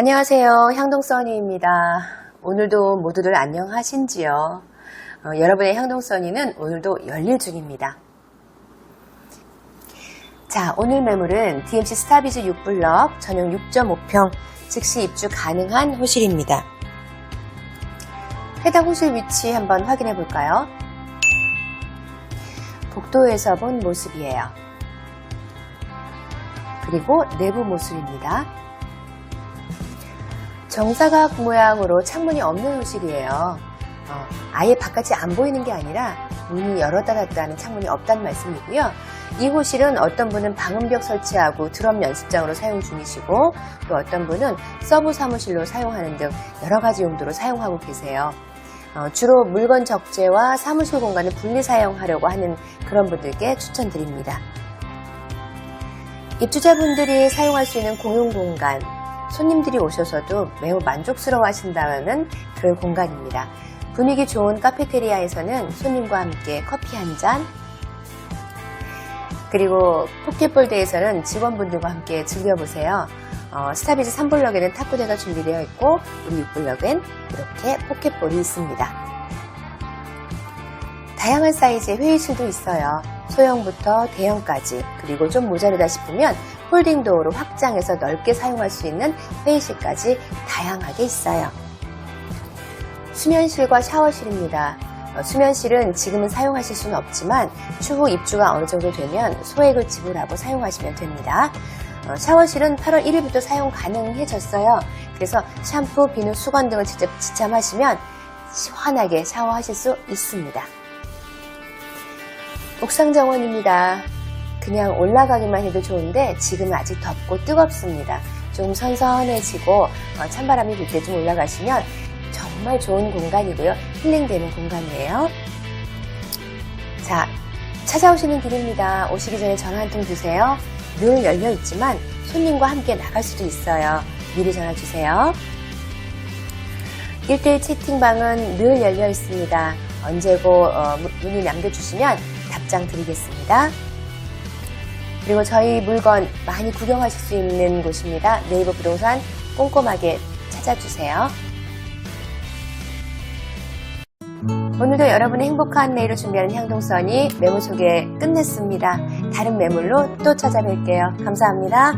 안녕하세요. 향동써니입니다. 오늘도 모두들 안녕하신지요? 어, 여러분의 향동써니는 오늘도 열일 중입니다. 자, 오늘 매물은 DMC 스타비즈 6블럭 전용 6.5평 즉시 입주 가능한 호실입니다. 해당 호실 위치 한번 확인해 볼까요? 복도에서 본 모습이에요. 그리고 내부 모습입니다. 정사각 모양으로 창문이 없는 호실이에요. 어, 아예 바깥이 안 보이는 게 아니라 문이 열었다 닫다 하는 창문이 없다는 말씀이고요. 이 호실은 어떤 분은 방음벽 설치하고 드럼 연습장으로 사용 중이시고 또 어떤 분은 서브 사무실로 사용하는 등 여러 가지 용도로 사용하고 계세요. 어, 주로 물건 적재와 사무실 공간을 분리 사용하려고 하는 그런 분들께 추천드립니다. 입주자분들이 사용할 수 있는 공용 공간, 손님들이 오셔서도 매우 만족스러워 하신다는 그런 공간입니다. 분위기 좋은 카페테리아에서는 손님과 함께 커피 한 잔, 그리고 포켓볼드에서는 직원분들과 함께 즐겨보세요. 어, 스타비즈 3블럭에는 탁구대가 준비되어 있고 우리 6블럭엔 이렇게 포켓볼이 있습니다. 다양한 사이즈의 회의실도 있어요. 소형부터 대형까지 그리고 좀 모자르다 싶으면 홀딩 도어로 확장해서 넓게 사용할 수 있는 회의실까지 다양하게 있어요. 수면실과 샤워실입니다. 어, 수면실은 지금은 사용하실 수는 없지만 추후 입주가 어느 정도 되면 소액을 지불하고 사용하시면 됩니다. 어, 샤워실은 8월 1일부터 사용 가능해졌어요. 그래서 샴푸, 비누, 수건 등을 직접 지참하시면 시원하게 샤워하실 수 있습니다. 옥상 정원입니다. 그냥 올라가기만 해도 좋은데 지금은 아직 덥고 뜨겁습니다. 좀 선선해지고 어, 찬바람이 불 때 좀 올라가시면 정말 좋은 공간이고요. 힐링되는 공간이에요. 자, 찾아오시는 길입니다. 오시기 전에 전화 한 통 주세요. 늘 열려 있지만 손님과 함께 나갈 수도 있어요. 미리 전화 주세요. 1대1 채팅방은 늘 열려 있습니다. 언제고 어, 문의 남겨주시면 답장 드리겠습니다. 그리고 저희 물건 많이 구경하실 수 있는 곳입니다. 네이버 부동산 꼼꼼하게 찾아주세요. 오늘도 여러분의 행복한 내일을 준비하는 향동선이 매물 소개 끝냈습니다. 다른 매물로 또 찾아뵐게요. 감사합니다.